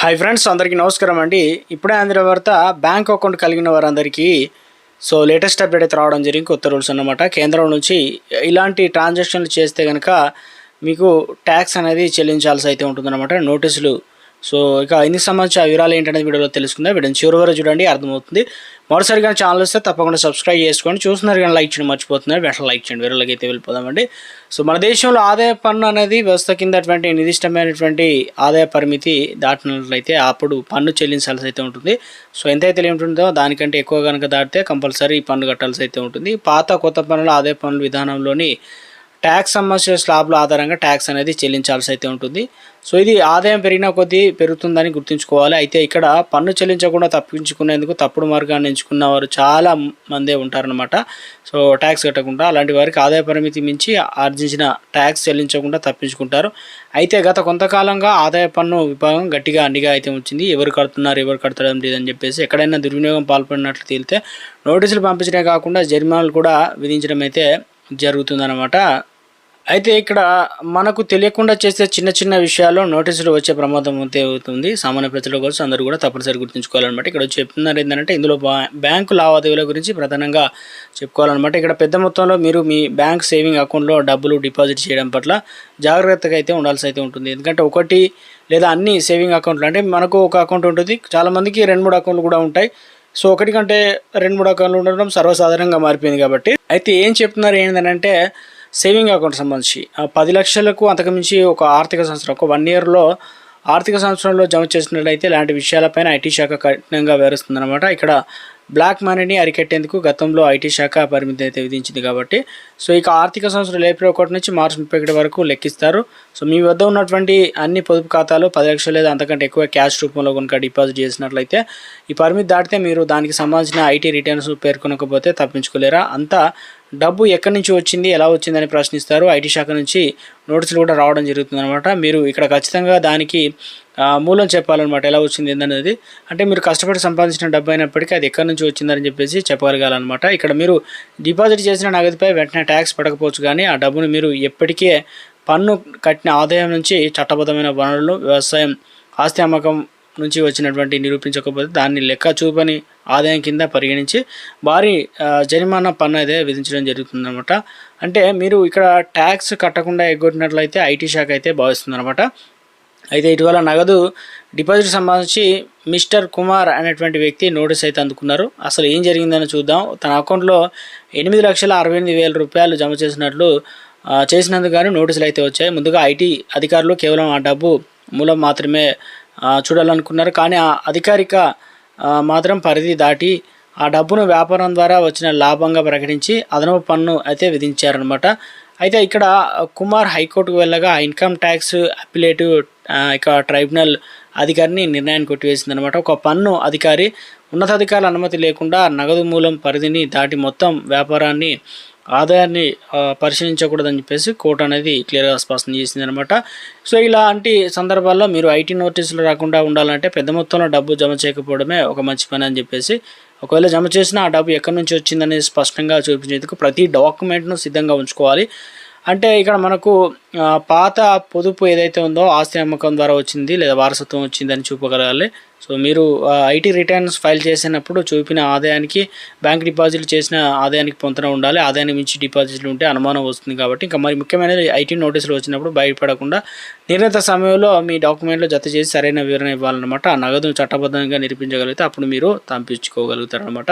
Hi friends అందరికీ నమస్కారం అండి. ఇప్పుడే అందిన వార్త బ్యాంక్ అకౌంట్ కలిగిన వారందరికీ సో లేటెస్ట్ అప్డేట్ అయితే రావడం జరిగింది. కొత్త రూల్స్ అన్నమాట. కేంద్రం నుంచి ఇలాంటి ట్రాన్సాక్షన్లు చేస్తే కనుక మీకు ట్యాక్స్ అనేది చెల్లించాల్సి అయితే ఉంటుందన్నమాట. నోటీసులు సో ఇక ఇందుకు సంబంధించి ఆ వివరాలు ఏంటనేది వీడియోలో తెలుసుకుందాం. వీడియోని చివరి వరకు చూడండి అర్థమవుతుంది. మరోసారి కానీ ఛానల్ వస్తే తప్పకుండా సబ్స్క్రైబ్ చేసుకోండి. చూస్తున్నారు కానీ లైక్ చేయండి మర్చిపోతున్నారు. వెంటనే లైక్ చేయండి. వీడియోలోకి అయితే వెళ్ళిపోదామండి. సో మన దేశంలో ఆదాయ పన్ను అనేది వ్యవస్థ కిందటువంటి నిర్దిష్టమైనటువంటి ఆదాయ పరిమితి దాటినట్లయితే అప్పుడు పన్ను చెల్లించాల్సి అయితే ఉంటుంది. సో ఎంతైతే ఉంటుందో దానికంటే ఎక్కువ కనుక దాటితే కంపల్సరీ పన్ను కట్టాల్సి అయితే ఉంటుంది. పాత కొత్త పన్నుల ఆదాయ పన్నుల విధానంలోని ట్యాక్స్ సంబంధించిన స్లాబ్ల ఆధారంగా ట్యాక్స్ అనేది చెల్లించాల్సి అయితే ఉంటుంది. సో ఇది ఆదాయం పెరిగిన కొద్దీ పెరుగుతుందని గుర్తుంచుకోవాలి. అయితే ఇక్కడ పన్ను చెల్లించకుండా తప్పించుకునేందుకు తప్పుడు మార్గాన్ని ఎంచుకున్న వారు చాలా మందే ఉంటారనమాట సో ట్యాక్స్ కట్టకుండా అలాంటి వారికి ఆదాయ పరిమితి మించి ఆర్జించిన ట్యాక్స్ చెల్లించకుండా తప్పించుకుంటారు. అయితే గత కొంతకాలంగా ఆదాయ పన్ను విభాగం గట్టిగా అండిగా అయితే వచ్చింది ఎవరు కడుతున్నారు ఎవరు కడతడం లేదని చెప్పేసి ఎక్కడైనా దుర్వినియోగం పాల్పడినట్లు తేలితే నోటీసులు పంపించడమే కాకుండా జరిమానాలు కూడా విధించడం అయితే జరుగుతుందన్నమాట. అయితే ఇక్కడ మనకు తెలియకుండా చేసే చిన్న చిన్న విషయాల్లో నోటీసులు వచ్చే ప్రమాదం అయితే అవుతుంది. సామాన్య ప్రజల కోసం అందరూ కూడా తప్పనిసరి గుర్తుంచుకోవాలన్నమాట. ఇక్కడ చెప్తున్నారు ఏంటంటే ఇందులో బ్యాంకు లావాదేవీల గురించి ప్రధానంగా చెప్పుకోవాలన్నమాట. ఇక్కడ పెద్ద మొత్తంలో మీరు మీ బ్యాంక్ సేవింగ్ అకౌంట్లో డబ్బులు డిపాజిట్ చేయడం పట్ల జాగ్రత్తగా అయితే ఉండాల్సి అయితే ఉంటుంది. ఎందుకంటే ఒకటి లేదా అన్ని సేవింగ్ అకౌంట్లు అంటే మనకు ఒక అకౌంట్ ఉంటుంది. చాలామందికి రెండు మూడు అకౌంట్లు కూడా ఉంటాయి. సో ఒకటి కంటే రెండు మూడు అకౌంట్లు ఉండడం సర్వసాధారణంగా మారిపోయింది కాబట్టి. అయితే ఏం చెప్తున్నారు ఏంటంటే సేవింగ్ అకౌంట్ సంబంధించి ఆ పది లక్షలకు అంతకుమించి ఒక ఆర్థిక సంవత్సరం ఒక వన్ ఇయర్లో ఆర్థిక సంవత్సరంలో జమ చేసినట్లయితే ఇలాంటి విషయాలపైన ఐటీ శాఖ కఠినంగా వ్యవహరిస్తుందన్నమాట. ఇక్కడ బ్లాక్ మనీని అరికట్టేందుకు గతంలో ఐటీ శాఖ పరిమితి అయితే విధించింది కాబట్టి సో ఇక ఆర్థిక సంవత్సరం ఏప్రిల్ ఒకటి నుంచి మార్చి ముప్పై ఒకటి వరకు లెక్కిస్తారు. సో మీ వద్ద ఉన్నటువంటి అన్ని పొదుపు ఖాతాలు పది లక్షలు లేదా అంతకంటే ఎక్కువ క్యాష్ రూపంలో కనుక డిపాజిట్ చేసినట్లయితే ఈ పరిమితి దాటితే మీరు దానికి సంబంధించిన ఐటీ రిటర్న్స్ పేర్కొనకపోతే తప్పించుకోలేరా? అంతా డబ్బు ఎక్కడి నుంచి వచ్చింది ఎలా వచ్చిందని ప్రశ్నిస్తారు. ఐటీ శాఖ నుంచి నోటీసులు కూడా రావడం జరుగుతుంది అనమాట మీరు ఇక్కడ ఖచ్చితంగా దానికి మూలం చెప్పాలన్నమాట ఎలా వచ్చింది ఏందనేది. అంటే మీరు కష్టపడి సంపాదించిన డబ్బు అయినప్పటికీ అది ఎక్కడి నుంచి వచ్చిందని చెప్పేసి చెప్పగలగాలన్నమాట. ఇక్కడ మీరు డిపాజిట్ చేసిన నగదుపై వెంటనే ట్యాక్స్ పడకపోవచ్చు కానీ ఆ డబ్బును మీరు ఎప్పటికే పన్ను కట్టిన ఆదాయం నుంచి చట్టబద్ధమైన వనరులు వ్యవసాయం ఆస్తి అమ్మకం నుంచి వచ్చినటువంటి నిరూపించకపోతే దాన్ని లెక్క చూపని ఆదాయం కింద పరిగణించి భారీ జరిమానా పన్ను అయితే విధించడం జరుగుతుందన్నమాట. అంటే మీరు ఇక్కడ ట్యాక్స్ కట్టకుండా ఎగ్గొట్టినట్లయితే ఐటీ శాఖ అయితే భావిస్తుందన్నమాట. అయితే ఇటీవల నగదు డిపాజిట్ సంబంధించి మిస్టర్ కుమార్ అనేటువంటి వ్యక్తి నోటీస్ అయితే అందుకున్నారు. అసలు ఏం జరిగిందని చూద్దాం. తన అకౌంట్లో ఎనిమిది లక్షల అరవై ఎనిమిది వేల రూపాయలు జమ చేసినట్లు చేసినందుకు గాను నోటీసులు అయితే వచ్చాయి. ముందుగా ఐటీ అధికారులు కేవలం ఆ డబ్బు మూలం మాత్రమే చూడాలనుకున్నారు. కానీ ఆ అధికారిక మాత్రం పరిధి దాటి ఆ డబ్బును వ్యాపారం ద్వారా వచ్చిన లాభంగా ప్రకటించి అదనపు పన్ను అయితే విధించారనమాట అయితే ఇక్కడ కుమార్ హైకోర్టుకు వెళ్ళగా ఆ ఇన్కమ్ ట్యాక్స్ అపిలేటివ్ ఇక ట్రైబ్యునల్ అధికారిని నిర్ణయాన్ని కొట్టివేసింది అనమాట ఒక పన్ను అధికారి ఉన్నతాధికారుల అనుమతి లేకుండా నగదు మూలం పరిధిని దాటి మొత్తం వ్యాపారాన్ని ఆదాయాన్ని పరిశీలించకూడదని చెప్పేసి కోర్టు అనేది క్లియర్గా స్పష్టం చేసింది అనమాట సో ఇలాంటి సందర్భాల్లో మీరు ఐటీ నోటీసులు రాకుండా ఉండాలంటే పెద్ద మొత్తంలో డబ్బు జమ చేయకపోవడమే ఒక మంచి పని అని చెప్పేసి ఒకవేళ జమ చేసినా ఆ డబ్బు ఎక్కడి నుంచి వచ్చిందనేది స్పష్టంగా చూపించేందుకు ప్రతి డాక్యుమెంట్ను సిద్ధంగా ఉంచుకోవాలి. అంటే ఇక్కడ మనకు పాత పొదుపు ఏదైతే ఉందో ఆస్తి అమ్మకం ద్వారా వచ్చింది లేదా వారసత్వం వచ్చిందని చూపగలగాలి. సో మీరు ఐటీ రిటర్న్స్ ఫైల్ చేసినప్పుడు చూపిన ఆదాయానికి బ్యాంక్ డిపాజిట్ చేసిన ఆదాయానికి పొంతన ఉండాలి. ఆదాయానికి మించి డిపాజిట్లు ఉంటే అనుమానం వస్తుంది కాబట్టి. ఇంకా మరి ముఖ్యమైనది ఐటీ నోటీసులు వచ్చినప్పుడు భయపడకుండా నిర్ణీత సమయంలో మీ డాక్యుమెంట్లు జత చేసి సరైన వివరణ ఇవ్వాలన్నమాట. ఆ నగదును చట్టబద్ధంగా నిరూపించగలిగితే అప్పుడు మీరు పంపించుకోగలుగుతారు అనమాట